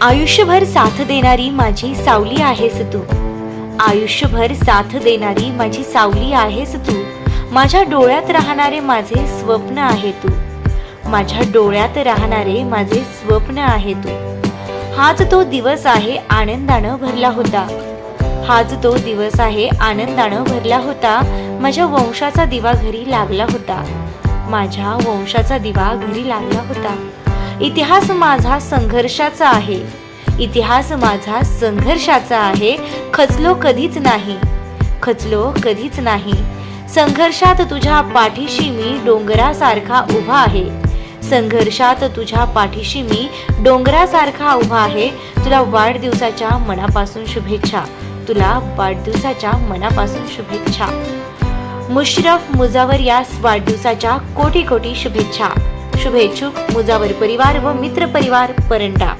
आयुष्यभर साथ देणारी माझी सावली आहेस तू. आयुष्यभर साथ देणारी माझी सावली आहेस तू. माझ्या डोळ्यात राहणारे माझे स्वप्न आहे तू. माझ्या डोळ्यात राहणारे माझे स्वप्न आहे तू. हाच तो दिवस आहे आनंदानं भरला होता. हाच तो दिवस आहे आनंदानं भरला होता. माझ्या वंशाचा दिवा घरी लागला होता. माझ्या वंशाचा दिवा घरी लागला होता. इतिहास माझा संघर्षाचा आहे. इतिहास माझा संघर्षाचा आहे. खचलो कधीच नाही. खचलो कधीच नाही. संघर्षात तुझ्या पाठीशी मी डोंगरासारखा उभा आहे. संघर्षात तुझ्या पाठीशी मी डोंगरासारखा उभा आहे. तुला वाढदिवसाच्या मनापासून शुभेच्छा. तुला वाढदिवसाच्या मनापासून शुभेच्छा. मुशरफ मुजावर यास वाढदिवसाच्या कोटी कोटी शुभेच्छा. शुभेच्छुक मुजावर परिवार व मित्र परिवार परंडा.